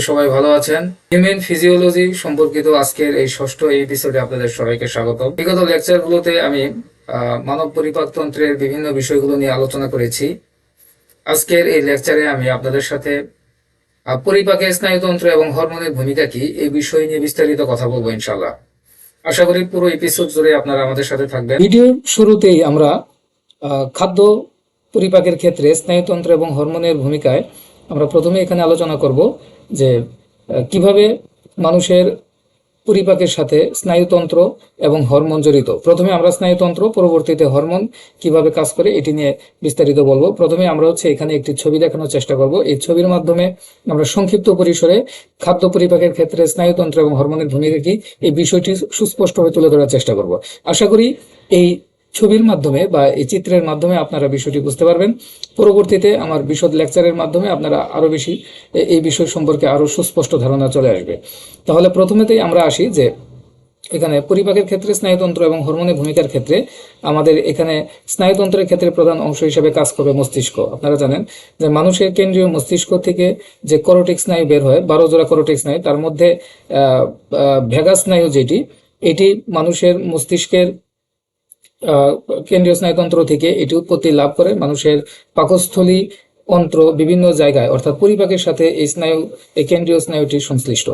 সবাই ভালো আছেন। ফিজিওলজি সম্পর্কিত আজকের এই ষষ্ঠ এপিসোডে আপনাদের সবাইকে স্বাগত বিগত আমি মানব পরিপাকতন্ত্রের বিভিন্ন বিষয়গুলো নিয়ে আলোচনা করেছি। আজকের এই লেকচারে আমি আপনাদের সাথে আহ, পরিপাকের স্নায়ুতন্ত্র এবং হরমোনের ভূমিকা কি এই বিষয় নিয়ে বিস্তারিত কথা বলব ইনশাল্লাহ আশা করি পুরো এপিসোড জুড়ে আপনারা আমাদের সাথে থাকবেন। ভিডিওর শুরুতেই আমরা খাদ্য পরিপাকের ক্ষেত্রে স্নায়ুতন্ত্র এবং হরমোনের ভূমিকায় আমরা প্রথমে এখানে আলোচনা করব যে কীভাবে মানুষের পরিপাকের সাথে স্নায়ুতন্ত্র এবং হরমোন জড়িত। প্রথমে আমরা স্নায়ুতন্ত্র, পরবর্তীতে হরমোন, কীভাবে কাজ করে এটি নিয়ে বিস্তারিত বলব। প্রথমে আমরা হচ্ছে এখানে একটি ছবি দেখানোর চেষ্টা করব। এই ছবির মাধ্যমে আমরা সংক্ষিপ্ত পরিসরে খাদ্য পরিপাকের ক্ষেত্রে স্নায়ুতন্ত্র এবং হরমোনের ভূমিকা কি, এই বিষয়টি সুস্পষ্টভাবে তুলে ধরার চেষ্টা করব। আশা করি এই ছবির মাধ্যমে বা এই চিত্রের মাধ্যমে আপনারা বিষয়টি বুঝতে পারবেন। পরবর্তীতে আমার বিশদ লেকচারের মাধ্যমে আপনারা আরও বেশি এই বিষয় সম্পর্কে আরও সুস্পষ্ট ধারণা চলে আসবে। তাহলে প্রথমেতেই আমরা আসি যে, এখানে পরিপাকের ক্ষেত্রে স্নায়ুতন্ত্র এবং হরমোনের ভূমিকার ক্ষেত্রে আমাদের এখানে স্নায়ুতন্ত্রের ক্ষেত্রে প্রধান অংশ হিসেবে কাজ করবে মস্তিষ্ক। আপনারা জানেন যে মানুষের কেন্দ্রীয় মস্তিষ্ক থেকে যে করোটিক স্নায়ু বের হয়, বারো জোড়া করোটিক স্নায়ু, তার মধ্যে ভেগা স্নায়ু যেটি, এটি মানুষের মস্তিষ্কের কেন্দ্রীয় স্নায়ুতন্ত্র থেকে এটি উৎপত্তি লাভ করে। মানুষের পাকস্থলী অন্ত্র বিভিন্ন জায়গায়, অর্থাৎ পরিপাকের সাথে এই স্নায়ু, এই কেন্দ্রীয় স্নায়ুটি সংশ্লিষ্ট।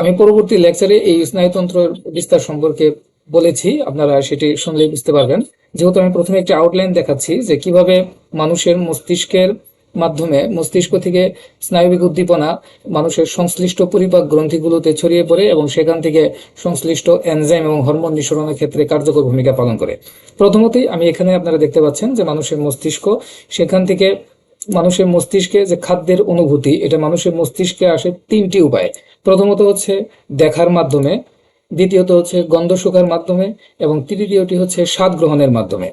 আমি পরবর্তী লেকচারে এই স্নায়ুতন্ত্রের বিস্তার সম্পর্কে বলেছি। আপনারা সেটি শুনলেই বুঝতে পারবেন। যেহেতু আমি প্রথমে একটি আউটলাইন দেখাচ্ছি যে কীভাবে মানুষের মস্তিষ্কের মাধ্যমে মস্তিষ্ক থেকে স্নায়বিক উদ্দীপনা, মানুষের সংশ্লিষ্ট পরিপাক গ্রন্থিগুলোতে ছড়িয়ে পড়ে এবং সেখান থেকে সংশ্লিষ্ট এনজাইম এবং হরমোন নিঃসরণের ক্ষেত্রে কার্যকর ভূমিকা পালন করে। প্রথমতই আমি এখানে আপনারা দেখতে পাচ্ছেন যে মানুষের মস্তিষ্ক, সেখান থেকে মানুষের মস্তিষ্কে যে খাদ্যের অনুভূতি, এটা মানুষের মস্তিষ্কে আসে তিনটি উপায়। প্রথমত হচ্ছে দেখার মাধ্যমে, দ্বিতীয়ত হচ্ছে গন্ধ শুকার মাধ্যমে, এবং তৃতীয়টি হচ্ছে স্বাদ গ্রহণের মাধ্যমে।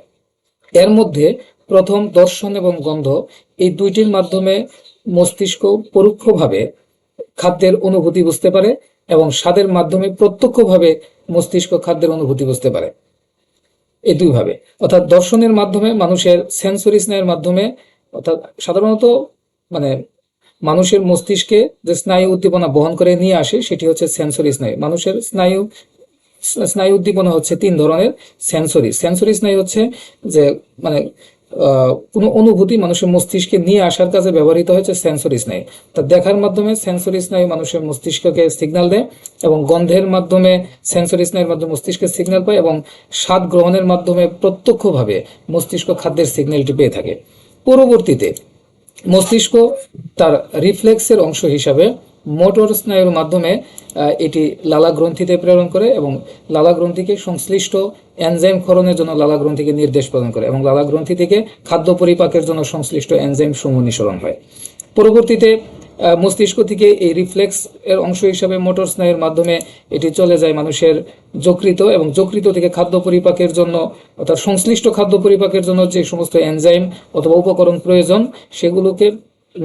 এর মধ্যে প্রথম দর্শন এবং গন্ধ এই দুইটির মাধ্যমে মস্তিষ্ক পরোক্ষভাবে খাদ্যের অনুভূতি বুঝতে পারে এবং স্বাদের মাধ্যমে প্রত্যক্ষভাবে মস্তিষ্ক খাদ্যের অনুভূতি বুঝতে পারে। এই দুইভাবে। অর্থাৎ দর্শনের মাধ্যমে মানুষের সেন্সরি স্নায়ুর মাধ্যমে অর্থাৎ সাধারণত মানে মানুষের মস্তিষ্কে যে স্নায়ু উদ্দীপনা বহন করে নিয়ে আসে সেটি হচ্ছে সেন্সরি স্নায়ু। মানুষের স্নায়ু স্নায়ু উদ্দীপনা হচ্ছে তিন ধরনের সেন্সরি সেন্সরি স্নায়ু হচ্ছে যে মানে কোনো অনুভূতি মানুষের মস্তিষ্কে নিয়ে আসার কাজে ব্যবহৃত হয়েছে সেন্সরি স্নায়ু তা দেখার মাধ্যমে সেন্সরি স্নায়ু মানুষের মস্তিষ্ককে সিগন্যাল দেয় এবং গন্ধের মাধ্যমে সেন্সরি স্নায়ুর মাধ্যমে মস্তিষ্কের সিগন্যাল পায় এবং স্বাদ গ্রহণের মাধ্যমে প্রত্যক্ষভাবে মস্তিষ্ক খাদ্যের সিগন্যালটি পেয়ে থাকে। পরবর্তীতে মস্তিষ্ক তার রিফ্লেক্সের অংশ হিসাবে মোটর স্নায়ুর মাধ্যমে এটি লালা গ্রন্থিতে প্রেরণ করে এবং লালা গ্রন্থিকে সংশ্লিষ্ট এনজাইম ক্ষরণের জন্য লালা গ্রন্থিকে নির্দেশ প্রদান করে এবং লালা গ্রন্থি থেকে খাদ্য পরিপাকের জন্য সংশ্লিষ্ট এনজাইম সমূহ নিঃসরণ হয়। পরবর্তীতে মস্তিষ্ক থেকে এই রিফ্লেক্স এর অংশ হিসাবে মোটর স্নায়ুর মাধ্যমে এটি চলে যায় মানুষের যকৃত এবং যকৃত থেকে খাদ্য পরিপাকের জন্য অর্থাৎ সংশ্লিষ্ট খাদ্য পরিপাকের জন্য যে সমস্ত এনজাইম অথবা উপকরণ প্রয়োজন, সেগুলোকে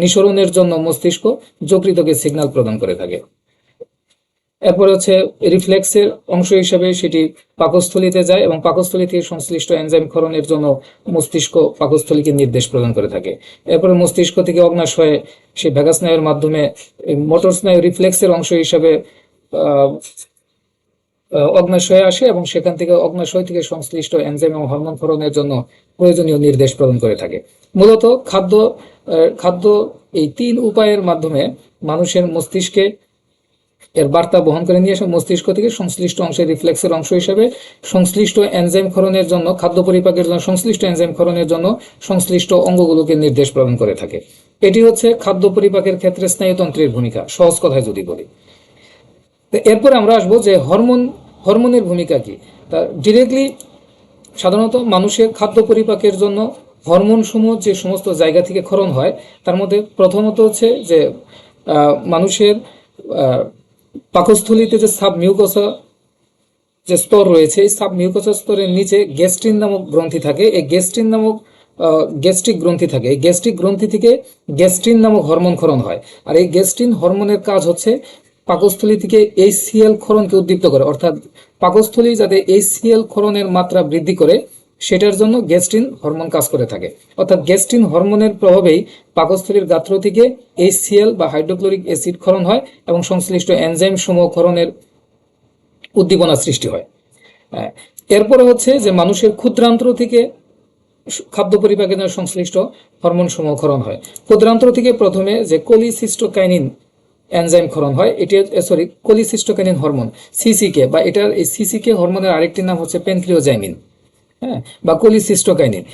নিঃসরণের জন্য মস্তিষ্ক যকৃতকে সিগন্যাল প্রদান করে থাকে। এরপর হচ্ছে রিফ্লেক্সের অংশ হিসেবে সেটি পাকস্থলীতে যায় এবং পাকস্থলী থেকে সংশ্লিষ্ট এনজাইম ক্ষরণের জন্য মস্তিষ্ক পাকস্থলীকে নির্দেশ প্রদান করে থাকে। এরপরে মস্তিষ্ক থেকে অগ্নাশ হয়ে সেই ভেগা স্নায়ুর মাধ্যমে মোটর স্নায়ু রিফ্লেক্সের অংশ হিসাবে অগ্নাশয়ে আসে এবং সেখান থেকে অগ্নাশয় থেকে সংশ্লিষ্ট এনজাইম এবং হরমোন ক্ষরণের জন্য প্রয়োজনীয় নির্দেশ প্রদান করে থাকে। মূলত খাদ্য খাদ্য এই তিন উপায়ের মাধ্যমে মানুষের মস্তিষ্কে এর বার্তা বহন করে নিয়ে আসে। মস্তিষ্ক থেকে সংশ্লিষ্ট অংশের রিফ্লেক্সের অংশ হিসেবে সংশ্লিষ্ট এনজাইম ক্ষরণের জন্য, খাদ্য পরিপাকের জন্য, সংশ্লিষ্ট এনজাইম ক্ষরণের জন্য সংশ্লিষ্ট অঙ্গগুলোকে নির্দেশ প্রদান করে থাকে। এটি হচ্ছে খাদ্য পরিপাকের ক্ষেত্রে স্নায়ুতন্ত্রের ভূমিকা। সহজ কথায় যদি বলি। তো এরপরে আমরা আসব যে হরমোন, হরমোনের ভূমিকা কি? তা ডিরেক্টলি সাধারণত মানুষের খাদ্য পরিপাকের জন্য হরমোনসমূহ যে সমস্ত জায়গা থেকে ক্ষরণ হয়, তার মধ্যে প্রথমত হচ্ছে যে মানুষের পাকস্থলীতে যে সাব মিউকোসা যে স্তর রয়েছে, এই সাব মিউকোসা স্তরের নিচে গ্যাস্ট্রিন নামক গ্রন্থি থাকে। এই গ্যাস্ট্রিন নামক গ্যাস্ট্রিক গ্রন্থি থাকে। এই গ্যাস্ট্রিক গ্রন্থি থেকে গ্যাস্ট্রিন নামক হরমোন ক্ষরণ হয়। আর এই গ্যাস্ট্রিন হরমোনের কাজ হচ্ছে পাকস্থলী থেকে এইচসিএল ক্ষরণকে উদ্দীপ্ত করে। অর্থাৎ পাকস্থলী যাতে এইচসিএল ক্ষরণের মাত্রা বৃদ্ধি করে সেটার জন্য গ্যাস্ট্রিন হরমোন কাজ করে থাকে। অর্থাৎ গ্যাস্ট্রিন হরমোনের প্রভাবেই পাকস্থলীর গাত্র থেকে এইচসিএল বা হাইড্রোক্লোরিক অ্যাসিড ক্ষরণ হয় এবং সংশ্লিষ্ট এনজাইম সমূহ ক্ষরণের উদ্দীপনা সৃষ্টি হয়। আহ, এরপরে হচ্ছে যে মানুষের ক্ষুদ্রান্ত্র থেকে খাদ্য পরিপাকের সংশ্লিষ্ট হরমোন সমূহ ক্ষরণ হয়। ক্ষুদ্রান্ত্র থেকে প্রথমে যে কোলিসিস্টোকাইনিন এনজাইম ক্ষরণ হয়। এটি সরি কোলিসিস্টোকাইনিন হরমোন সিসিকে বা এটার এই সিসিকে হরমোনের আরেকটি নাম হচ্ছে পেনক্রিওজাইমিন হ্যাঁ বা কোলিসিস্টোকাইনিন।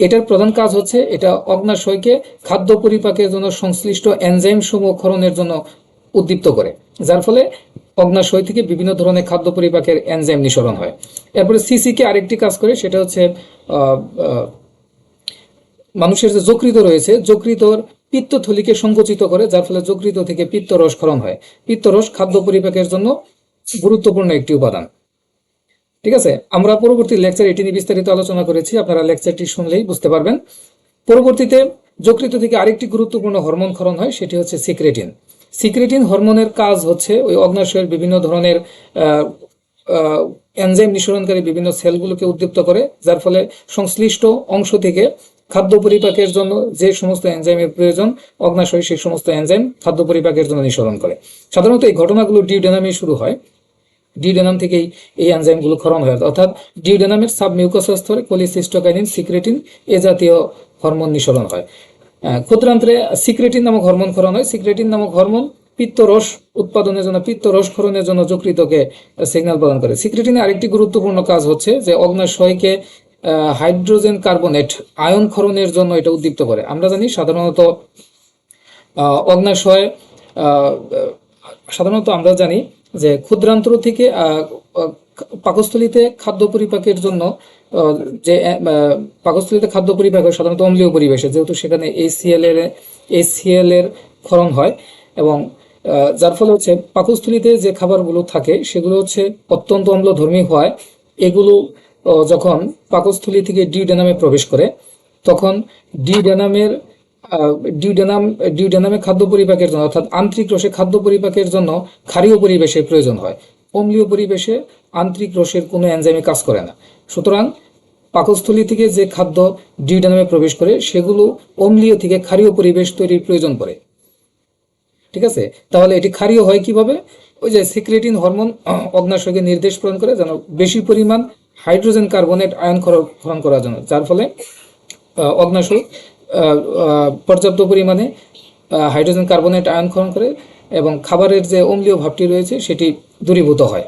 এটার প্রধান কাজ হচ্ছে এটা অগ্নাশয়কে খাদ্য পরিপাকের জন্য সংশ্লিষ্ট এনজাইম সমূহ ক্ষরণের জন্য উদ্দীপ্ত করে, যার ফলে অগ্নাশয় থেকে বিভিন্ন ধরনের খাদ্য পরিপাকের এনজাইম নিঃসরণ হয়। এরপরে সিসিকে আরেকটি কাজ করে, সেটা হচ্ছে মানুষের যে যকৃত রয়েছে, যকৃতর পিত্তথলিকে সংকুচিত করে, যার ফলে যকৃত থেকে পিত্তরস ক্ষরণ হয়। পিত্তরস খাদ্য পরিপাকের জন্য গুরুত্বপূর্ণ একটি উপাদান। ঠিক আছে? আমরা পরবর্তী লেকচার এটি নিয়ে বিস্তারিত আলোচনা করেছি। আপনারা লেকচারটি শুনলেই বুঝতে পারবেন। পরবর্তীতে যকৃত থেকে আরেকটি গুরুত্বপূর্ণ হরমোন ক্ষরণ হয়, সেটি হচ্ছে সিক্রেটিন। সিক্রেটিন হরমোনের কাজ হচ্ছে ওই অগ্নাশয়ের বিভিন্ন ধরনের এনজাইম নিঃসরণকারী বিভিন্ন সেলগুলোকে উদ্দীপ্ত করে, যার ফলে সংশ্লিষ্ট অংশ থেকে খাদ্য পরিপাকের জন্য যে সমস্ত এনজাইমের প্রয়োজন, অগ্নাশয় সেই সমস্ত এনজাইম খাদ্য পরিপাকের জন্য নিঃসরণ করে। সাধারণত এই ঘটনাগুলো ডিউডেনামে শুরু হয়। ডিউডেনাম থেকেই এই এনজাইমগুলো ক্ষরণ হয়। অর্থাৎ ডিউডেনামের সাবমিউকাসাস স্তরে কোলিসিস্টোকাইনিন, সিক্রেটিন এ জাতীয় হরমোন নিঃসরণ হয়। ক্ষুদ্রান্ত্রে সিক্রেটিন নামক হরমোন ক্ষরণ হয়। সিক্রেটিন নামক হরমোন পিত্তরস উৎপাদনের জন্য, পিত্তরস ক্ষরণের জন্য যকৃতকে সিগন্যাল প্রদান করে। সিক্রেটিনের আরেকটি গুরুত্বপূর্ণ কাজ হচ্ছে যে অগ্নাশয়কে হাইড্রোজেন কার্বনেট আয়ন ক্ষরণের জন্য এটা উদ্দীপ্ত করে। আমরা জানি সাধারণত অগ্নাশয় সাধারণত আমরা জানি যে ক্ষুদ্রান্তর থেকে পাকস্থলীতে খাদ্য পরিপাকের জন্য যে পাকস্থলিতে খাদ্য পরিপাক হয় সাধারণত অম্লীয় পরিবেশে, যেহেতু সেখানে এসিএল এর এসিএল এর ক্ষরণ হয় এবং যার ফলে হচ্ছে পাকস্থলীতে যে খাবারগুলো থাকে সেগুলো হচ্ছে অত্যন্ত অম্লধর্মী হয়। এগুলো যখন পাকস্থলী থেকে ডিউডেনামে প্রবেশ করে, তখন ডিউডেনামের ডিউডেনাম, ডিউডেনামে খাদ্য পরিপাকের জন্য, অর্থাৎ আন্তরিক রসে খাদ্য পরিপাকের জন্য ক্ষারীয় পরিবেশের প্রয়োজন হয়। অম্লীয় পরিবেশে আন্তরিক রসের কোনো এনজাইমে কাজ করে না। সুতরাং পাকস্থলী থেকে যে খাদ্য ডিউডেনামে প্রবেশ করে, সেগুলো অম্লীয় থেকে ক্ষারীয় পরিবেশ তৈরির প্রয়োজন পড়ে। ঠিক আছে? তাহলে এটি ক্ষারীয় হয় কীভাবে? ওই যে সিক্রেটিন হরমোন অগ্নাশয়কে নির্দেশ প্রদান করে, যেন বেশি পরিমাণ হাইড্রোজেন কার্বনেট আয়ন ক্ষর- ক্ষরণ করার জন্য, যার ফলে অগ্নাশয় পর্যাপ্ত পরিমাণে হাইড্রোজেন কার্বনেট আয়ন ক্ষরণ করে এবং খাবারের যে অম্লীয় ভাবটি রয়েছে, সেটি দূরীভূত হয়।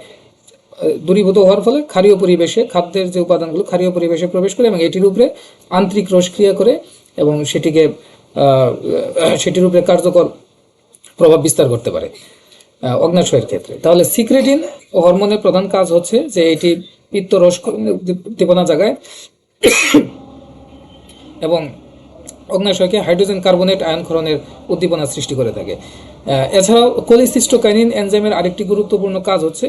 দূরীভূত হওয়ার ফলে ক্ষারীয় পরিবেশে, খাদ্যের যে উপাদানগুলো, ক্ষারীয় পরিবেশে প্রবেশ করে এবং এটির উপরে আন্তরিক রসক্রিয়া করে এবং সেটিকে সেটির উপরে কার্যকর প্রভাব বিস্তার করতে পারে অগ্নাশয়ের ক্ষেত্রে। তাহলে সিক্রেটিন হরমোনের প্রধান কাজ হচ্ছে যে এটি পিত্তরস উদ্দীপনা জায়গায় এবং অগ্নাশয়কে হাইড্রোজেন কার্বনেট আয়নক্ষরণের উদ্দীপনা সৃষ্টি করে থাকে। এছাড়াও কোলিসিস্টোকাইনিন এনজাইমের আরেকটি গুরুত্বপূর্ণ কাজ হচ্ছে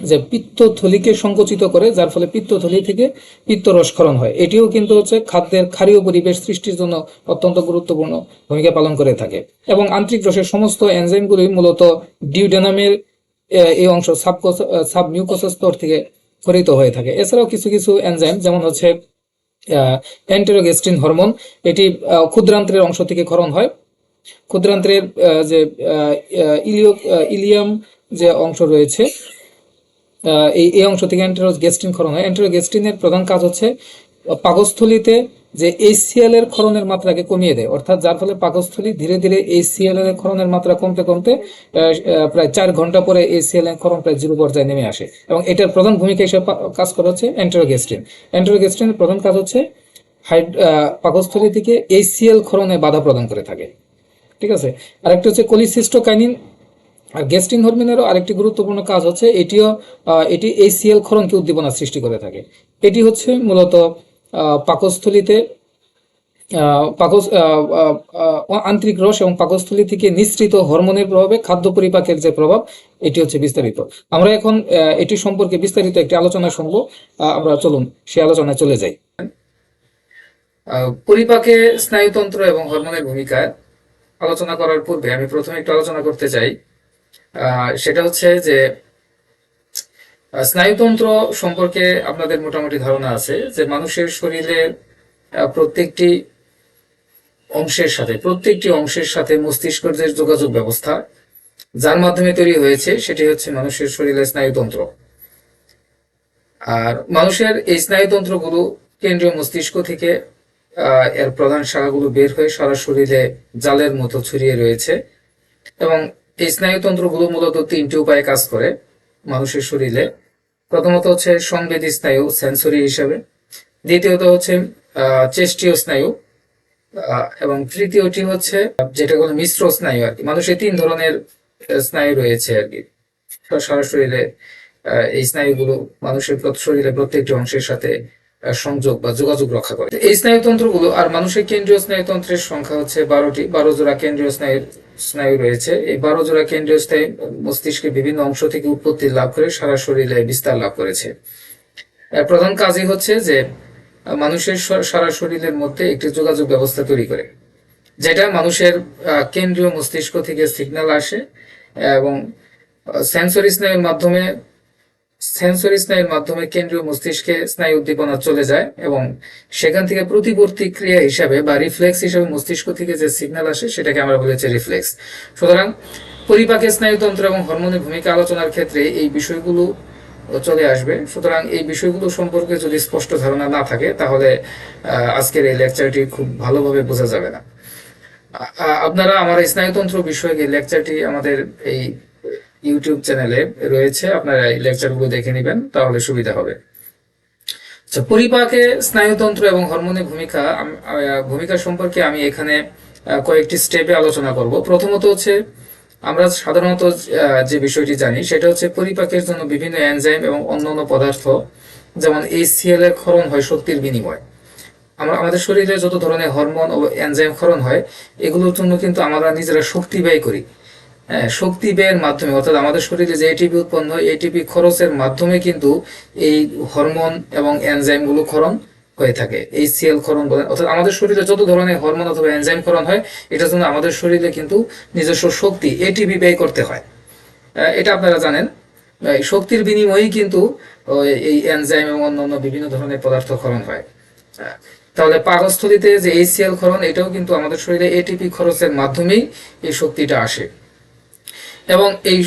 যে পিত্তথলিকে সংকুচিত করে, যার ফলে পিত্তথলি থেকে পিত্তরসক্ষরণ হয়। এটিও কিন্তু হচ্ছে খাদ্যের ক্ষারীয় পরিবেশ সৃষ্টির জন্য অত্যন্ত গুরুত্বপূর্ণ ভূমিকা পালন করে থাকে। এবং আন্তরিক রসের সমস্ত এনজাইমগুলি মূলত ডিউডেনামের এই অংশ সাব মিউকোসাস স্তর থেকে ক্ষরিত হয়ে থাকে। এছাড়াও কিছু কিছু এনজাইম যেমন হচ্ছে অ্যান্টেরোগেস্টিন হরমোন এটি ক্ষুদ্রান্ত্রের অংশ থেকে ক্ষরণ হয়। ক্ষুদ্রান্ত্রের যে ইলিও ইলিয়াম যে অংশ রয়েছে এই এই অংশ থেকে অ্যান্টেরোগেস্টিন ক্ষরণ হয়। অ্যান্টেরোগেস্টিনের প্রধান কাজ হচ্ছে পাকস্থলীতে যে এইচসিএল এর ক্ষরণের মাত্রাকে কমিয়ে দেয়। অর্থাৎ যার ফলে পাকস্থলী ধীরে ধীরে এইচসিএল এর ক্ষরণের মাত্রা কমতে কমতে প্রায় চার ঘণ্টা পরে এইচসিএল এর ক্ষরণ প্রায় জিরো পর্যায়ে নেমে আসে। এবং এটার প্রধান ভূমিকা হিসেবে কাজ করে হচ্ছে অ্যান্টেরোগেস্টিন অ্যান্টেরোগেস্টিনের প্রধান কাজ হচ্ছে হাইড পাকস্থলী থেকে এইচসিএল ক্ষরণে বাধা প্রদান করে থাকে। ঠিক আছে? আরেকটি হচ্ছে কোলিসিস্টোকাইনিন। আর গ্যাস্ট্রিন হরমোনেরও আরেকটি গুরুত্বপূর্ণ কাজ হচ্ছে এটিও এটি এইচসিএল ক্ষরণকে উদ্দীপনা সৃষ্টি করে থাকে। এটি হচ্ছে মূলত পাকস্থলীতে পাকস আন্তরিক রস এবং পাকস্থলী থেকে নিঃসৃত হরমোনের প্রভাবে খাদ্য পরিপাকের যে প্রভাব, এটি হচ্ছে বিস্তারিত। আমরা এখন এটি সম্পর্কে বিস্তারিত একটি আলোচনা শুনব। আমরা চলুন, সে আলোচনায় চলে যাই। পরিপাকে স্নায়ুতন্ত্র এবং হরমোনের ভূমিকা আলোচনা করার পূর্বে আমি প্রথমে একটু আলোচনা করতে চাই। সেটা হচ্ছে যে স্নায়ুতন্ত্র সম্পর্কে আপনাদের মোটামুটি ধারণা আছে যে মানুষের শরীরের প্রত্যেকটি অংশের সাথে, প্রত্যেকটি অংশের সাথে মস্তিষ্কের যে যোগাযোগ ব্যবস্থা, যার মাধ্যমে তৈরি হয়েছে, সেটি হচ্ছে মানুষের শরীরের স্নায়ুতন্ত্র। আর মানুষের এই স্নায়ুতন্ত্রগুলো কেন্দ্রীয় মস্তিষ্ক থেকে এর প্রধান শাখাগুলো বের হয়ে সারা শরীরে জালের মতো ছড়িয়ে রয়েছে এবং এই স্নায়ুতন্ত্রগুলো মূলত তিনটি উপায়ে কাজ করে। মানুষের শরীরে। প্রথমত হচ্ছে সংবেদী স্নায়ু সেন্সরি হিসাবে। দ্বিতীয়ত হচ্ছে চেষ্টীয় স্নায়ু এবং তৃতীয়টি হচ্ছে, যেটা কোনো মিশ্র স্নায়ু আর কি। মানুষের তিন ধরনের স্নায়ু রয়েছে আর কি। সারা শরীরে এই স্নায়ুগুলো মানুষের শরীরে প্রত্যেকটি অংশের সাথে সংযোগ বা যোগাযোগ রক্ষা করে। এই স্নায়ুতন্ত্রগুলো, আর মানুষের কেন্দ্রীয় স্নায়ুতন্ত্রের সংখ্যা হচ্ছে বারোটি, বারো জোড়া কেন্দ্রীয় স্নায়ু স্নায়ু রয়েছে। এই বারো জোড়া কেন্দ্রীয় স্নায়ু, মস্তিষ্কের বিভিন্ন অংশ থেকে উৎপত্তি লাভ করে সারা শরীরে বিস্তার লাভ করেছে। প্রধান কাজই হচ্ছে যে মানুষের সারা শরীরের মধ্যে একটি যোগাযোগ ব্যবস্থা তৈরি করে, যেটা মানুষের কেন্দ্রীয় মস্তিষ্ক থেকে সিগন্যাল আসে, এবং সেন্সরি স্নায়ুর মাধ্যমে সেন্সরি স্নায়ুর মাধ্যমে কেন্দ্রীয় মস্তিষ্কে স্নায়ু উদ্দীপনা চলে যায় এবং সেখান থেকে প্রতিবর্তী ক্রিয়া হিসাবে বা রিফ্লেক্স হিসাবে মস্তিষ্ক থেকে যে সিগন্যাল আসে সেটাকে আমরা বলেছি রিফ্লেক্স। সুতরাং পরিপাকের স্নায়ুতন্ত্র এবং হরমোনের ভূমিকা আলোচনার ক্ষেত্রে এই বিষয়গুলো চলে আসবে। সুতরাং এই বিষয়গুলো সম্পর্কে যদি স্পষ্ট ধারণা না থাকে, তাহলে আজকের এই লেকচারটি খুব ভালোভাবে বোঝা যাবে না। আপনারা আমার স্নায়ুতন্ত্র বিষয়ে লেকচারটি আমাদের এই ইউটিউব চ্যানেলে রয়েছে, আপনারা এই লেকচারগুলো দেখে নেবেন, তাহলে সুবিধা হবে। আচ্ছা পরিপাকে স্নায়ুতন্ত্র এবং হরমোনের ভূমিকা ভূমিকা সম্পর্কে আমি এখানে কয়েকটি স্টেপে আলোচনা করব। প্রথমত হচ্ছে, আমরা সাধারণত যে বিষয়টি জানি, সেটা হচ্ছে পরিপাকের জন্য বিভিন্ন এনজাইম এবং অন্যান্য পদার্থ, যেমন এইচসিএল এর ক্ষরণ হয় শক্তির বিনিময়। আমরা, আমাদের শরীরে যত ধরনের হরমোন ও এনজাইম ক্ষরণ হয়, এগুলোর জন্য কিন্তু আমরা নিজেরা শক্তি ব্যয় করি। শক্তি ব্যয়ের মাধ্যমে, অর্থাৎ আমাদের শরীরে যে এটিপি উৎপন্ন হয় এটিপি খরচের মাধ্যমে কিন্তু এই হরমোন এবং এনজাইমগুলো ক্ষরণ হয়ে থাকে। এই সিএল ক্ষরণ বলেন, অর্থাৎ আমাদের শরীরে যত ধরনের হরমোন অথবা এনজাইম ক্ষরণ হয়, এটার জন্য আমাদের শরীরে কিন্তু নিজস্ব শক্তি এটিপি ব্যয় করতে হয়। এটা আপনারা জানেন। শক্তির বিনিময়েই কিন্তু এই এনজাইম এবং অন্যান্য বিভিন্ন ধরনের পদার্থ ক্ষরণ হয়। তাহলে পাকস্থলিতে যে এইচসিএল ক্ষরণ, এটাও কিন্তু আমাদের শরীরে এটিপি খরচের মাধ্যমেই এই শক্তিটা আসে। এবং এই,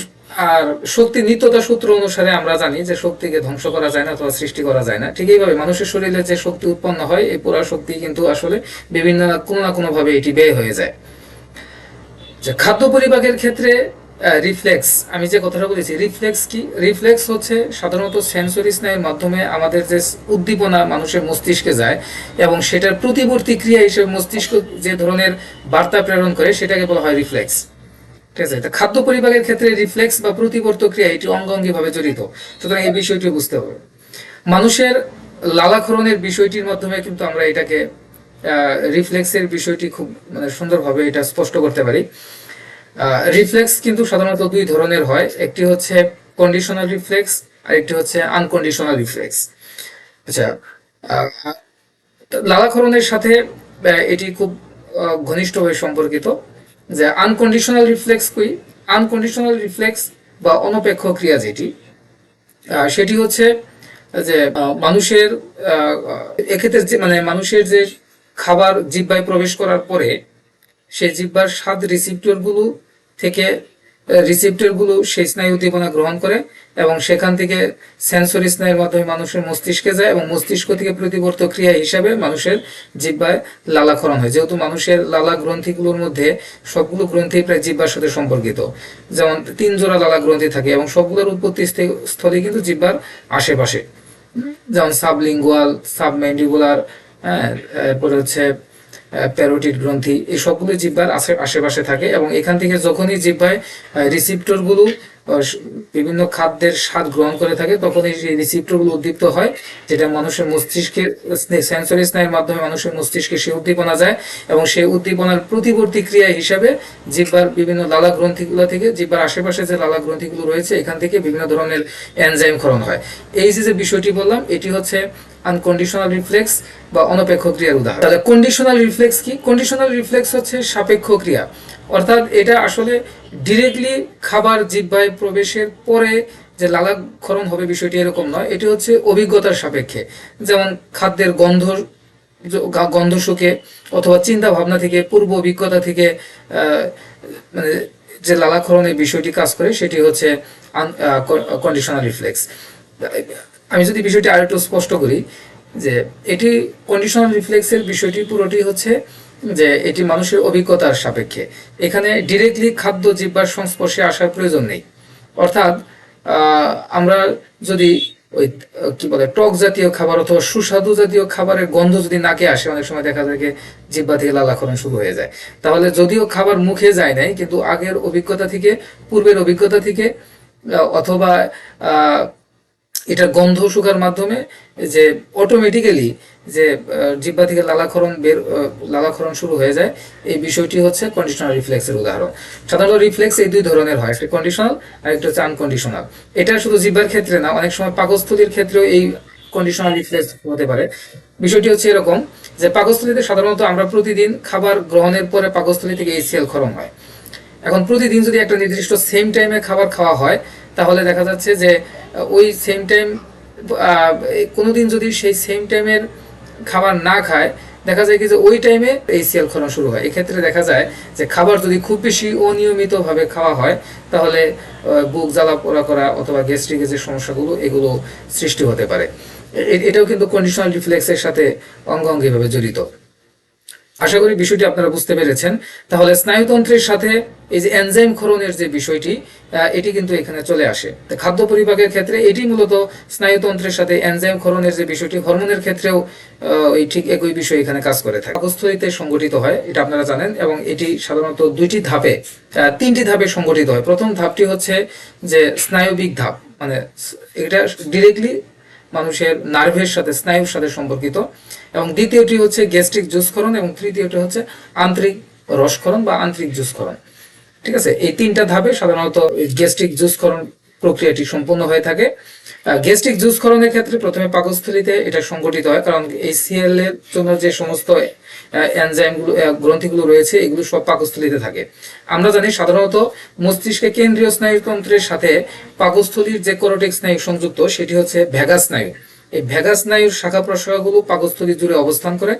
আর শক্তি নিত্যতা সূত্র অনুসারে আমরা জানি যে শক্তিকে ধ্বংস করা যায় না অথবা সৃষ্টি করা যায় না। ঠিক এইভাবে মানুষের শরীরে যে শক্তি উৎপন্ন হয়, এই পুরা শক্তি কিন্তু আসলে বিভিন্ন কোনো না কোনো ভাবে এটি ব্যয় হয়ে যায়। যে খাদ্য পরিপাকের ক্ষেত্রে রিফ্লেক্স আমি যে কথাটা বলেছি রিফ্লেক্স কি? রিফ্লেক্স হচ্ছে সাধারণত সেন্সরি স্নায়ুর মাধ্যমে আমাদের যে উদ্দীপনা মানুষের মস্তিষ্কে যায় এবং সেটার প্রতিবর্তী ক্রিয়া হিসেবে মস্তিষ্ক যে ধরনের বার্তা প্রেরণ করে, সেটাকে বলা হয় রিফ্লেক্স ঠিক আছে? খাদ্য পরিপাকের ক্ষেত্রে রিফ্লেক্স বা প্রতিবর্ত ক্রিয়া এটি অঙ্গাঙ্গি ভাবে জড়িত। সুতরাং এই বিষয়টি বুঝতে হবে। মানুষের লালাক্ষরণের বিষয়টির মাধ্যমে কিন্তু আমরা এটাকে রিফ্লেক্সের বিষয়টি খুব মানে সুন্দরভাবে এটা স্পষ্ট করতে পারি। রিফ্লেক্স কিন্তু সাধারণত দুই ধরনের হয়। একটি হচ্ছে কন্ডিশনাল রিফ্লেক্স আর একটি হচ্ছে আনকন্ডিশনাল রিফ্লেক্স আচ্ছা লালাক্ষরণের সাথে এটি খুব ঘনিষ্ঠভাবে সম্পর্কিত। যে আনকন্ডিশনাল রিফ্লেক্স কই? আনকন্ডিশনাল রিফ্লেক্স বা অনপেক্ষ ক্রিয়া যেটি সেটি হচ্ছে যে মানুষের এক্ষেত্রে যে মানে মানুষের যে খাবার জিব্বায় প্রবেশ করার পরে সেই জিব্বার স্বাদ রিসিপ্টরগুলো থেকে রিসিপ্টরগুলো সেই স্নায়ু উদ্দীপনা গ্রহণ করে এবং সেখান থেকে সেন্সরি স্নায়ুর মাধ্যমে মানুষের মস্তিষ্কে যায় এবং মস্তিষ্ক থেকে প্রতিবর্ত ক্রিয়া হিসাবে মানুষের জিহ্বায় লালাক্ষরণ হয়। যেহেতু মানুষের লালা গ্রন্থিগুলোর মধ্যে সবগুলো গ্রন্থি প্রায় জিহ্বার সাথে সম্পর্কিত। যেমন তিন জোড়া লালা গ্রন্থি থাকে এবং সবগুলোর উৎপত্তি স্থলে কিন্তু জিহ্বার আশেপাশে। যেমন সাবলিঙ্গুয়াল সাবম্যান্ডিবুলার হ্যাঁ এরপরে হচ্ছে প্যারোটিড গ্রন্থি এই সবগুলো জিহ্বার আশে আশেপাশে থাকে এবং এখান থেকে যখনই জিহ্বায় রিসিপ্টরগুলো আহ, স- বিভিন্ন খাদ্যের স্বাদ গ্রহণ করে থাকে তখনই এই রিসিপ্টরগুলো উদ্দীপ্ত হয় যেটা মানুষের মস্তিষ্কের সেন্সরি স্নায়ুর মাধ্যমে মানুষের মস্তিষ্কে সে উদ্দীপনা যায় এবং সেই উদ্দীপনার প্রতিবর্তী ক্রিয়া হিসাবে জিহ্বার বিভিন্ন লালা গ্রন্থিগুলো থেকে জিহ্বার আশেপাশে যে লালা গ্রন্থিগুলো রয়েছে এখান থেকে বিভিন্ন ধরনের এনজাইম ক্ষরণ হয়। এই যে যে বিষয়টি বললাম এটি হচ্ছে আনকন্ডিশনাল রিফ্লেক্স বা অনপেক্ষ ক্রিয়ার উদাহরণ। তাহলে কন্ডিশনাল রিফ্লেক্স কি? কন্ডিশনাল রিফ্লেক্স হচ্ছে সাপেক্ষ ক্রিয়া। অর্থাৎ এটা আসলে ডিরেক্টলি খাবার জিহ্বায় প্রবেশের পরে যে লালাক্ষরণ হবে বিষয়টি এরকম নয়, এটি হচ্ছে অভিজ্ঞতার সাপেক্ষে। যেমন খাদ্যের গন্ধ গন্ধ শুকে অথবা চিন্তা ভাবনা থেকে, পূর্ব অভিজ্ঞতা থেকে মানে যে লালাক্ষরণের বিষয়টি কাজ করে, সেটি হচ্ছে কন্ডিশনাল রিফ্লেক্স আমি যদি বিষয়টি আরেকটু স্পষ্ট করি, যে এটি কন্ডিশনাল রিফ্লেক্সের বিষয়টি পুরোটি হচ্ছে যে এটি মানুষের অভিজ্ঞতার সাপেক্ষে। এখানে ডিরেক্টলি খাদ্য জিব্বার সংস্পর্শে আসার প্রয়োজন নেই। অর্থাৎ আমরা যদি ওই, কি বলে, টক জাতীয় খাবার অথবা সুস্বাদু জাতীয় খাবারের গন্ধ যদি নাকে আসে, অনেক সময় দেখা যায় যে জিব্বা থেকে লালাক্ষরণ শুরু হয়ে যায়। তাহলে যদিও খাবার মুখে যায় নাই, কিন্তু আগের অভিজ্ঞতা থেকে, পূর্বের অভিজ্ঞতা থেকে অথবা এটার গন্ধ শুকার মাধ্যমে যে অটোমেটিক্যালি যে জিহ্বা থেকে লালাক্ষরণ বের আহ, লালাক্ষরণ শুরু হয়ে যায় এই বিষয়টি হচ্ছে কন্ডিশনাল রিফ্লেক্সের উদাহরণ। সাধারণত রিফ্লেক্স এই দুই ধরনের হয় একটা কন্ডিশনাল আর একটা হচ্ছে আনকন্ডিশনাল এটা শুধু জিহ্বার ক্ষেত্রে না অনেক সময় পাকস্থলীর ক্ষেত্রেও এই কন্ডিশনাল রিফ্লেক্স হতে পারে। বিষয়টি হচ্ছে এরকম যে পাকস্থলীতে সাধারণত আমরা প্রতিদিন খাবার গ্রহণের পরে পাকস্থলী থেকে এই সেল ক্ষরণ হয়। এখন প্রতিদিন যদি একটা নির্দিষ্ট সেম টাইমে খাবার খাওয়া হয় তাহলে দেখা যাচ্ছে যে ওই সেম টাইম কোনোদিন যদি সেই সেম টাইমের খাবার না খায়, দেখা যায় কি যে ওই টাইমে এই সেল ক্ষরণ শুরু হয়। এক্ষেত্রে দেখা যায় যে খাবার যদি খুব বেশি অনিয়মিতভাবে খাওয়া হয়, তাহলে বুক জ্বালা পোড়া করা অথবা গ্যাস্ট্রিকের যে সমস্যাগুলো, এগুলো সৃষ্টি হতে পারে। এটাও কিন্তু কন্ডিশনাল রিফ্লেক্সের সাথে অঙ্গাঙ্গিভাবে জড়িত। আশা করি বিষয়টি আপনারা বুঝতে পেরেছেন। তাহলে স্নায়ুতন্ত্রের সাথে এই যে এনজাইম ক্ষরণের যে বিষয়টি এটি কিন্তু এখানে চলে আসে। খাদ্য পরিপাকের ক্ষেত্রে এটি মূলত স্নায়ুতন্ত্রের সাথে এনজাইম ক্ষরণের যে বিষয়টি, হরমোনের ক্ষেত্রেও এই ঠিক একই বিষয় এখানে কাজ করে থাকে। পাকস্থলীতে সংগঠিত হয়, এটা আপনারা জানেন, এবং এটি সাধারণত দুইটি ধাপে তিনটি ধাপে সংগঠিত হয়। প্রথম ধাপটি হচ্ছে যে স্নায়বিক ধাপ মানে এটা ডিরেক্টলি মানুষের নার্ভের সাথে, স্নায়ুর সাথে সম্পর্কিত। এবং দ্বিতীয়টি হচ্ছে গ্যাস্ট্রিক জুসক্ষরণ এবং তৃতীয়টি হচ্ছে আন্তরিক রসকরণ বা আন্তরিক জুসক্ষরণ ঠিক আছে? এই তিনটা ধাপে সাধারণত গ্যাস্ট্রিক জুসক্ষরণ প্রক্রিয়াটি সম্পন্ন হয়ে থাকে। গ্যাস্ট্রিক জুসক্ষরণের ক্ষেত্রে প্রথমে পাকস্থলীতে এটা সংগঠিত হয়, কারণ এই সিএল এর জন্য যে সমস্ত এনজাইমগুলো গ্রন্থিগুলো রয়েছে, এগুলো সব পাকস্থলীতে থাকে। আমরা জানি সাধারণত মস্তিষ্কে কেন্দ্রীয় স্নায়ুতন্ত্রের সাথে পাকস্থলীর যে করোটিক স্নায়ু সংযুক্ত, সেটি হচ্ছে ভেগা স্নায়ু। এই ভেগা স্নায়ুর শাখা প্রশাখাগুলো পাকস্থলী জুড়ে অবস্থান করে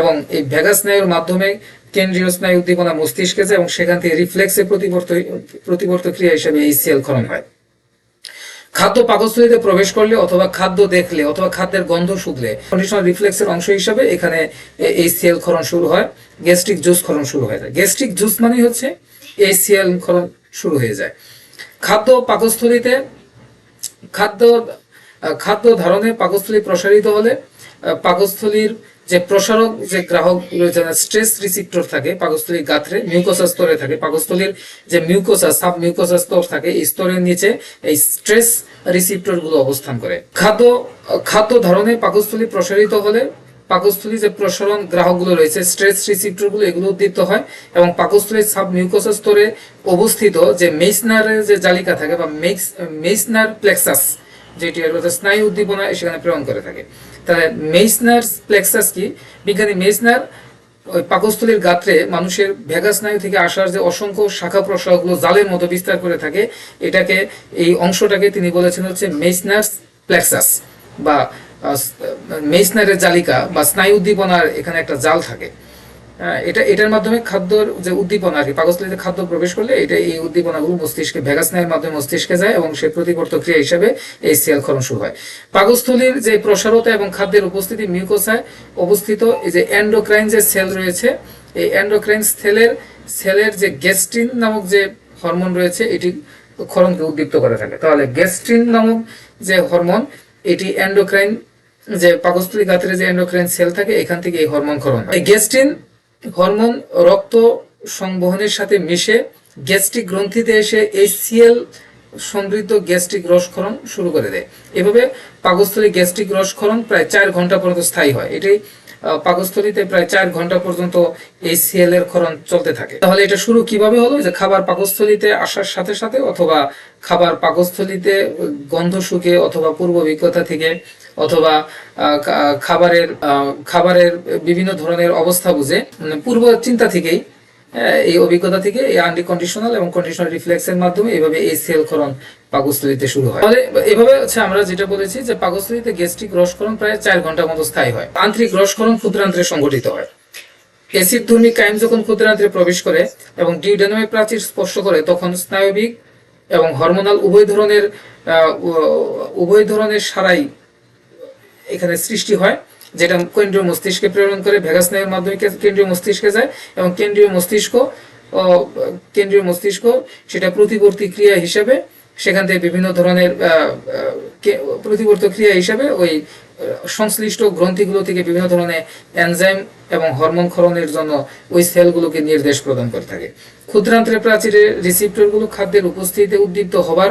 এবং এই ভেগা স্নায়ুর মাধ্যমে কেন্দ্রীয় স্নায়ু উদ্দীপনা মস্তিষ্কে যায় এবং সেখান থেকে রিফ্লেক্সের প্রতিবর্ত প্রতিবর্ত ক্রিয়া হিসেবে এই সেল ক্ষরণ হয়। খাদ্য পাকস্থলীতে প্রবেশ করলে অথবা খাদ্য দেখলে অথবা খাদ্যের গন্ধ শুকলে কন্ডিশনাল রিফ্লেক্সের অংশ হিসাবে এখানে এই সেল ক্ষরণ শুরু হয় গ্যাস্ট্রিক জুস ক্ষরণ শুরু হয়ে যায়। গ্যাস্ট্রিক জুস মানে হচ্ছে এই সেল ক্ষরণ শুরু হয়ে যায়। খাদ্য পাকস্থলীতে খাদ্য খাদ্য ধারণে পাকস্থলী প্রসারিত হলে পাকস্থলীর যে প্রসারক, যে গ্রাহক রয়েছে স্ট্রেস রিসিপ্টর থাকে পাকস্থলীর গাত্রে মিউকোসা স্তরে থাকে। পাকস্থলীর যে মিউকোসা সাব মিউকোসা স্তর থাকে, এই স্তরের নিচে এই স্ট্রেস রিসিপ্টরগুলো অবস্থান করে। খাদ্য খাদ্য ধারণে পাকস্থলী প্রসারিত হলে, পাকস্থলী যে প্রসারণ গ্রাহকগুলো রয়েছে স্ট্রেস রিসিপ্টরগুলো, এগুলো উদ্দীপ্ত হয় এবং পাকস্থলীর সাব মিউকোসা স্তরে অবস্থিত যে মেইসনারের যে জালিকা থাকে বা মেক্স মেইসনার প্লেক্সাস যেটি স্নায়ু উদ্দীপনা সেখানে প্রেরণ করে থাকে। তাহলে মেইসনার প্লেক্সাস কি? বিজ্ঞানী মেইসনার ওই পাকস্থলীর গাত্রে মানুষের ভেগা স্নায়ু থেকে আসার যে অসংখ্য শাখা প্রশাখাগুলো জালের মতো বিস্তার করে থাকে, এটাকে, এই অংশটাকে তিনি বলেছেন হচ্ছে মেইসনার প্লেক্সাস বা মেইসনারের জালিকা বা স্নায়ু উদ্দীপনার এখানে একটা জাল থাকে। এটা, এটার মাধ্যমে খাদ্যর যে উদ্দীপনা আর কি, পাকস্থলীতে খাদ্য প্রবেশ করলে এটা এই উদ্দীপনাগুলো মস্তিষ্কে ভেগা স্নায়ুর মাধ্যমে মস্তিষ্কে যায় এবং সে প্রতিবর্ত ক্রিয়া হিসেবে এই সেল ক্ষরণ শুরু হয়। পাকস্থলীর যে প্রসারতা এবং খাদ্যের উপস্থিতি, মিউকোসায় অবস্থিত এই যে এন্ডোক্রাইন যে সেল রয়েছে, এই এন্ডোক্রাইন সেলের সেলের যে গ্যাস্ট্রিন নামক যে হরমোন রয়েছে, এটি ক্ষরণকে উদ্দীপ্ত করে থাকে তাহলে গ্যাস্ট্রিন নামক যে হরমোন, এটি এন্ডোক্রাইন যে পাকস্থলী গাত্রে যে এন্ডোক্রাইন সেল থাকে, এখান থেকে এই হরমোন ক্ষরণ হয়। এই গ্যাস্ট্রিন হরমোন রক্ত সংবহনের সাথে মিশে গ্যাস্ট্রিক গ্রন্থিতে এসে এই সিএল সমৃদ্ধ গ্যাস্ট্রিক রসক্ষরণ শুরু করে দেয়। এভাবে পাকস্থলী গ্যাস্ট্রিক রসক্ষরণ প্রায় চার ঘণ্টা পর্যন্ত স্থায়ী হয়। এটাই পাকস্থলীতে প্রায় চার ঘণ্টা পর্যন্ত এই সিএল এর ক্ষরণ চলতে থাকে। তাহলে এটা শুরু কীভাবে হলো? যে খাবার পাকস্থলীতে আসার সাথে সাথে অথবা খাবার পাকস্থলীতে গন্ধ শুকে অথবা পূর্ব অভিজ্ঞতা থেকে অথবা খাবারের খাবারের বিভিন্ন ধরনের অবস্থা বুঝে পূর্ব চিন্তা থেকেই এই অভিজ্ঞতা থেকে এই আনকন্ডিশনাল এবং কন্ডিশনাল রিফ্লেক্সের মাধ্যমে এভাবে এই সেল ক্ষরণ পাকস্থলীতে শুরু হয়। তাহলে এভাবে হচ্ছে আমরা যেটা বলেছি যে পাকস্থলীতে গ্যাস্ট্রিক রসকরণ প্রায় চার ঘণ্টার মতো স্থায়ী হয়। আন্তরিক রসকরণ ক্ষুদ্রান্ত্রে সংঘটিত হয়। অ্যাসিড ধর্মী কাইম যখন ক্ষুদ্রান্ত্রে প্রবেশ করে এবং ডিউডেনামের প্রাচীর স্পর্শ করে, তখন স্নায়বিক এবং হরমোনাল উভয় ধরনের উভয় ধরনের সারাই এখানে সৃষ্টি হয়, যেটা কেন্দ্রীয় মস্তিষ্কে প্রেরণ করে, ভেগাস স্নায়ুর মাধ্যমে কেন্দ্রীয় মস্তিষ্কে যায় এবং কেন্দ্রীয় মস্তিষ্ক কেন্দ্রীয় মস্তিষ্ক সেটা প্রতিবর্তী ক্রিয়া হিসেবে সেখান থেকে বিভিন্ন ধরনের প্রতিবর্তী ক্রিয়া হিসাবে ওই সংশ্লিষ্ট গ্রন্থিগুলো থেকে বিভিন্ন ধরনের এনজাইম এবং হরমোন ক্ষরণের জন্য ওই সেলগুলোকে নির্দেশ প্রদান করে থাকে। ক্ষুদ্রান্ত্রের প্রাচীরের রিসিপ্টরগুলো খাদ্যের উপস্থিতিতে উদ্দীপ্ত হবার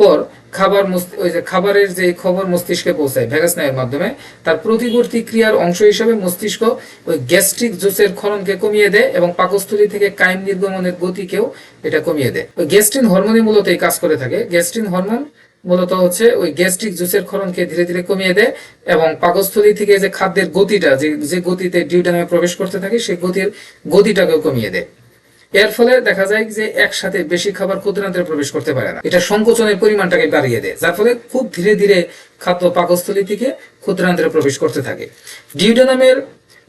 পর খাবার ওই যে খাবারের যে খবর মস্তিষ্কে পৌঁছায়, ভেগাস স্নায়ুর মাধ্যমে, তার প্রতিবর্তী ক্রিয়ার অংশ হিসাবে মস্তিষ্ক ওই গ্যাস্ট্রিক জুসের ক্ষরণকে কমিয়ে দেয় এবং পাকস্থলী থেকে কাইম নির্গমনের গতিকেও এটা কমিয়ে দেয়। ওই গ্যাস্ট্রিন হরমোনই মূলত এই কাজ করে থাকে। গ্যাস্ট্রিন হরমোন মূলত হচ্ছে ওই গ্যাস্ট্রিক জুসের ক্ষরণকে ধীরে ধীরে কমিয়ে দেয় এবং পাকস্থলী থেকে যে খাদ্যের গতিটা, যে যে গতিতে ডিউডামে প্রবেশ করতে থাকে, সেই গতির গতিটাকেও কমিয়ে দেয়। এর ফলে দেখা যায় যে একসাথে বেশি খাবার ক্ষুদ্রান্তে প্রবেশ করতে পারে না। এটা সংকোচনের পরিমাণটাকে বাড়িয়ে দেয়, যার ফলে খুব ধীরে ধীরে খাদ্য পাকস্থলী থেকে ক্ষুদ্রান্তে প্রবেশ করতে থাকে। ডিউডেনামের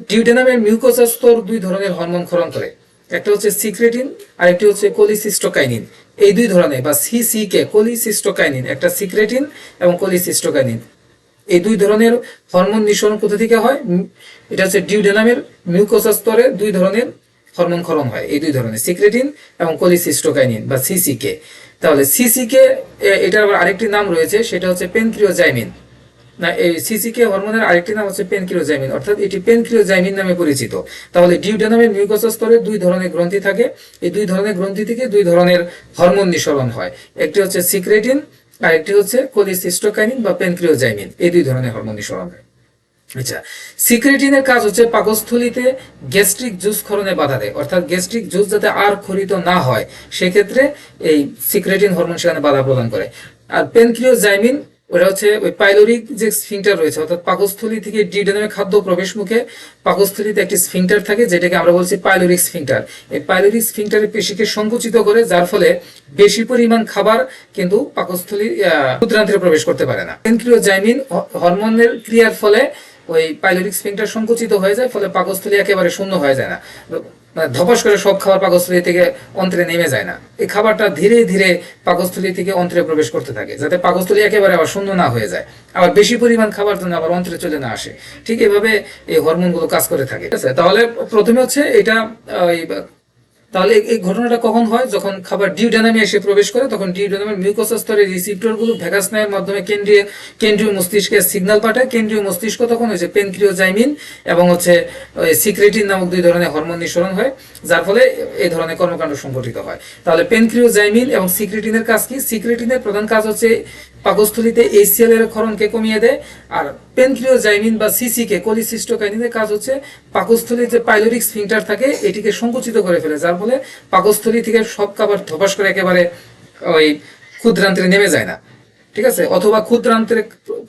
ডিউডেনামের মিউকোসা স্তর দুই ধরনের হরমোন ক্ষরণ করে। একটা হচ্ছে সিক্রেটিন আর একটি হচ্ছে কোলিসিস্টোকাইনিন। এই দুই ধরনের, বা সিসিকে কোলিসিস্টোকাইনিন, একটা সিক্রেটিন এবং কোলিসিস্টোকাইনিন। এই দুই ধরনের হরমোন নিঃসরণ কোথা থেকে হয়? এটা হচ্ছে ডিউডেনামের মিউকোসা স্তরে দুই ধরনের হরমোন ক্ষরণ হয়। এই দুই ধরনের। সিক্রেটিন এবং কোলিসিস্টোকাইনিন বা সিসিকে তাহলে সিসিকে এটার আবার আরেকটি নাম রয়েছে, সেটা হচ্ছে পেনক্রিওজাইমিন। না, এই সিসিকে হরমোনের আরেকটি নাম হচ্ছে পেনক্রিওজাইমিন, অর্থাৎ এটি পেনক্রিওজাইমিন নামে পরিচিত। তাহলে ডিউডেনামের মিউকোসা স্তরে দুই ধরনের গ্রন্থি থাকে। এই দুই ধরনের গ্রন্থি থেকে দুই ধরনের হরমোন নিঃসরণ হয়। একটি হচ্ছে সিক্রেটিন আর একটি হচ্ছে কোলিসিস্টোকাইনিন বা পেনক্রিওজাইমিন। এই দুই ধরনের হরমোন নিঃসরণ হয়। আচ্ছা সিক্রেটিনের কাজ হচ্ছে পাকস্থলীতে গ্যাস্ট্রিক জুস ক্ষরণে বাধা দেয়। অর্থাৎ গ্যাস্ট্রিক জুস যাতে আর ক্ষরিত না হয়, সেক্ষেত্রে এই সিক্রেটিন হরমোন সেখানে বাধা প্রদান করে। আর পেনক্রিওজাইমিন ওটা হচ্ছে ওই পাইলোরিক যে স্ফিংটার রয়েছে, অর্থাৎ পাকস্থলী থেকে খাদ্য প্রবেশ মুখে পাকস্থলীতে একটি স্ফিংটার থাকে, যেটাকে আমরা বলছি পাইলোরিক স্ফিংটার এই পাইলোরিক স্ফিংটারের পেশিকে সংকুচিত করে, যার ফলে বেশি পরিমাণ খাবার কিন্তু পাকস্থলী ক্ষুদ্রান্তে প্রবেশ করতে পারে না। পেনক্রিওজাইমিন হরমোনের ক্রিয়ার ফলে ওই পাইলোরিক স্ফিংটার সংকুচিত হয়ে যায়, ফলে পাকস্থলী একেবারে শূন্য হয়ে যায় না। মানে ধপাস করে সব খাবার পাকস্থলী থেকে অন্ত্রে নেমে যায় না। এই খাবারটা ধীরে ধীরে পাকস্থলী থেকে অন্ত্রে প্রবেশ করতে থাকে, যাতে পাকস্থলী একেবারে আবার শূন্য না হয়ে যায়। আবার বেশি পরিমাণ খাবার যেন আবার অন্ত্রে চলে না আসে। ঠিক এভাবে এই হরমোনগুলো কাজ করে থাকে। ঠিক আছে? তাহলে প্রথমে হচ্ছে এটা এই তাহলে এই- ঘটনাটা কখন হয়? যখন খাবার ডিউডানামে এসে প্রবেশ করে, তখন ডিউডানামের মিউকোসা স্তরের রিসিপ্টরগুলো ভেগাস স্নায়ুর মাধ্যমে কেন্দ্রীয় কেন্দ্রীয় মস্তিষ্কে সিগন্যাল পাঠায়। কেন্দ্রীয় মস্তিষ্ক তখন হচ্ছে পেনক্রিওজাইমিন এবং হচ্ছে সিক্রেটিন নামক দুই ধরনের হরমোন নিঃসরণ হয়, যার ফলে এই ধরনের কর্মকাণ্ড সংঘটিত হয়। তাহলে পেনক্রিওজাইমিন এবং সিক্রেটিনের কাজ কি? সিক্রেটিনের প্রধান কাজ হচ্ছে পাকস্থলিতে এইচসিএল এর ক্ষরণকে কমিয়ে দেয়, আর পেনক্রিওজাইমিন বা সিসিকে কোলিসিস্টোকাইনিনের কাজ হচ্ছে পাকস্থলীর যে পাইলোরিক স্ফিংটার থাকে, এটিকে সংকুচিত করে ফেলে, যার ফলে পাকস্থলী থেকে সব খাবার ধপাস করে একেবারে ওই ক্ষুদ্রান্তে নেমে যায় না। ঠিক আছে? অথবা ক্ষুদ্রান্তের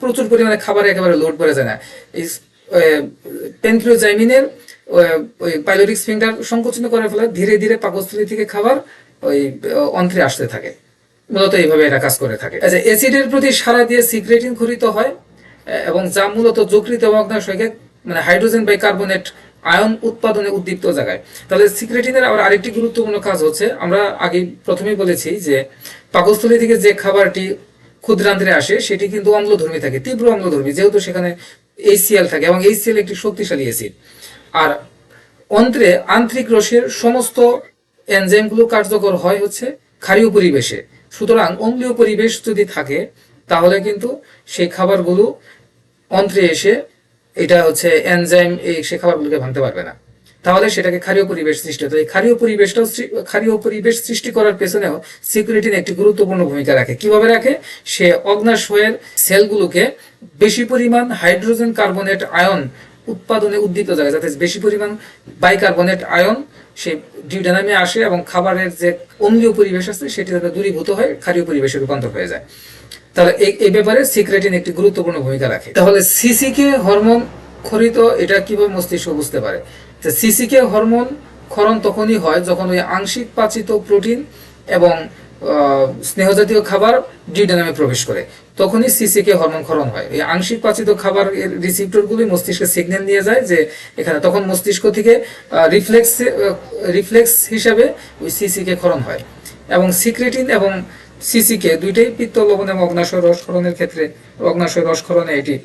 প্রচুর পরিমাণে খাবার একেবারে লোড করে যায় না। এই ওই পাইলোরিক স্ফিংটার সংকুচিত করে ফেলে, ধীরে ধীরে পাকস্থলী থেকে খাবার ওই অন্ত্রে আসতে থাকে। মূলত এইভাবে এটা কাজ করে থাকে। আচ্ছা অ্যাসিডের প্রতি সারা দিয়ে সিক্রেটিন খরিত হয় এবং যা মূলত যকৃত এবং অগ্নাশয়কে মানে হাইড্রোজেন বাই কার্বনেট আয়ন উৎপাদনে উদ্দীপ্ত জায়গায়। তাহলে সিক্রেটিনের আবার আরেকটি গুরুত্বপূর্ণ কাজ হচ্ছে, আমরা আগে প্রথমেই বলেছি যে পাকস্থলী থেকে যে খাবারটি ক্ষুদ্রান্তে আসে, সেটি কিন্তু অম্লধর্মী থাকে, তীব্র অম্লধর্মী, যেহেতু সেখানে এইচসিএল থাকে এবং এইচসিএল একটি শক্তিশালী অ্যাসিড আর অন্ত্রে আন্তরিক রসের সমস্ত এনজাইমগুলো কার্যকর হয় হচ্ছে ক্ষারীয় পরিবেশে। সুতরাং অম্লীয় পরিবেশ যদি থাকে, তাহলে কিন্তু সেই খাবারগুলো অন্ত্রে এসে এটা হচ্ছে এনজাইম এই সে খাবারগুলোকে ভাঙতে পারবে না। তাহলে সেটাকে ক্ষারীয় পরিবেশ সৃষ্টি হতো এই ক্ষারীয় পরিবেশটাও ক্ষারীয় পরিবেশ সৃষ্টি করার পেছনেও সিকিউরিটিন একটি গুরুত্বপূর্ণ ভূমিকা রাখে। কীভাবে রাখে? সে অগ্নাশয়ের সেলগুলোকে বেশি পরিমাণ হাইড্রোজেন কার্বনেট আয়ন উৎপাদনে উদ্দীপ্ত জায়গায়, যাতে বেশি পরিমাণ বাইকার্বনেট আয়ন সে ডিউডানামে আসে এবং খাবারের যে অম্লীয় পরিবেশ আছে, সেটি যাতে দূরীভূত হয় ক্ষারীয় পরিবেশে রূপান্তর হয়ে যায়। তাহলে এই ব্যাপারে সিক্রেটিন একটি গুরুত্বপূর্ণ ভূমিকা রাখে। তাহলে সিসিকে হরমোন খরিত এটা কীভাবে মস্তিষ্ক বুঝতে পারে? সিসিকে হরমোন ক্ষরণ তখনই হয় যখন ওই আংশিক পাচিত প্রোটিন এবং আহ, স্নেহজাতীয় খাবার ডিউডেনামে প্রবেশ করে। তখনই সিসিকে হরমোন ক্ষরণ হয়। এই আংশিক পাচিত খাবার রিসিপ্টরগুলি মস্তিষ্কে সিগন্যাল নিয়ে যায় যে এখানে তখন মস্তিষ্ক থেকে রিফ্লেক্স রিফ্লেক্স হিসাবে ওই সিসিকে ক্ষরণ হয়। এবং সিক্রেটিন এবং সিসিকে দুইটাই পিত্ত লবণ এবং অগ্নাশয় রসক্ষরণের ক্ষেত্রে, অগ্নাশয় রসক্ষরণে এটি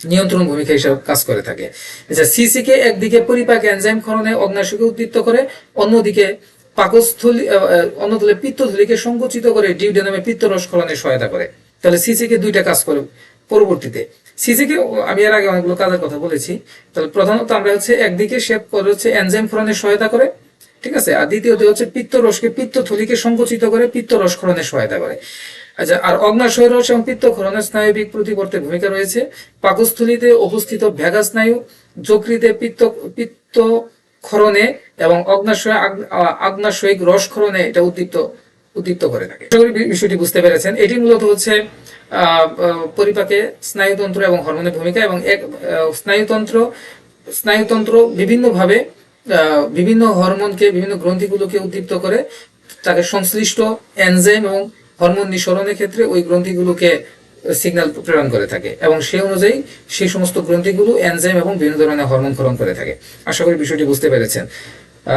নিয়ন্ত্রণ ভূমিকা হিসাবে কাজ করে থাকে। আচ্ছা সিসিকে একদিকে পরিপাক এনজাইম ক্ষরণে অগ্নাশয়কে উদ্দীপ্ত করে, অন্যদিকে পাকস্থলী অন্যদিকে পিত্তথলিকে সংকুচিত করে ডিউডেনামে পিত্ত রসক্ষরণে সহায়তা করে। তাহলে সিসিকে দুইটা কাজ করে পরবর্তীতে। সিসিকে আমি এর আগে অনেকগুলো কাজের কথা বলেছি। তাহলে প্রধানত আমরা হচ্ছে একদিকে সে হচ্ছে এনজাইম ক্ষরণে সহায়তা করে ঠিক আছে? আর দ্বিতীয়ত হচ্ছে পিত্ত রসকে পিত্ত থলিকে সংকুচিত করে পিত্ত রসক্ষরণে সহায়তা করে। আচ্ছা আর অগ্নাশয় রস এবং পিত্ত ক্ষরণের স্নায়বিক প্রতিবর্তে ভূমিকা রয়েছে। পাকস্থলীতে উপস্থিত ভেগা স্নায়ু যকৃতে পিত্ত পিত্ত ক্ষরণে এবং অগ্নাশয় আগ্নাশয়িক রস ক্ষরণে এটা উদ্দীপ্ত উদ্দীপ্ত করে থাকে। বিষয়টি বুঝতে পেরেছেন। এটি মূলত হচ্ছে পরিপাকে স্নায়ুতন্ত্র এবং হরমোনের ভূমিকা এবং এক স্নায়ুতন্ত্র স্নায়ুতন্ত্র বিভিন্নভাবে বিভিন্ন হরমোনকে, বিভিন্ন গ্রন্থিগুলোকে উদ্দীপ্ত করে তাকে সংশ্লিষ্ট এনজাইম এবং হরমোন নিঃসরণের ক্ষেত্রে ওই গ্রন্থিগুলোকে সিগন্যাল প্রেরণ করে থাকে এবং সেই অনুযায়ী সেই সমস্ত গ্রন্থিগুলো এনজাইম এবং বিভিন্ন ধরনের হরমোন ক্ষরণ করে থাকে। আশা করি বিষয়টি বুঝতে পেরেছেন।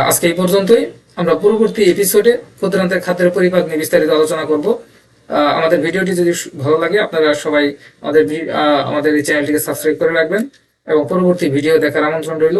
আজকে এই পর্যন্তই। আমরা পরবর্তী এপিসোডে ক্ষুদ্রান্তের খাদ্যের পরিপাক নিয়ে বিস্তারিত আলোচনা করব। আমাদের ভিডিওটি যদি ভালো লাগে, আপনারা সবাই আমাদের আমাদের এই চ্যানেলটিকে সাবস্ক্রাইব করে রাখবেন এবং পরবর্তী ভিডিও দেখার আমন্ত্রণ রইল।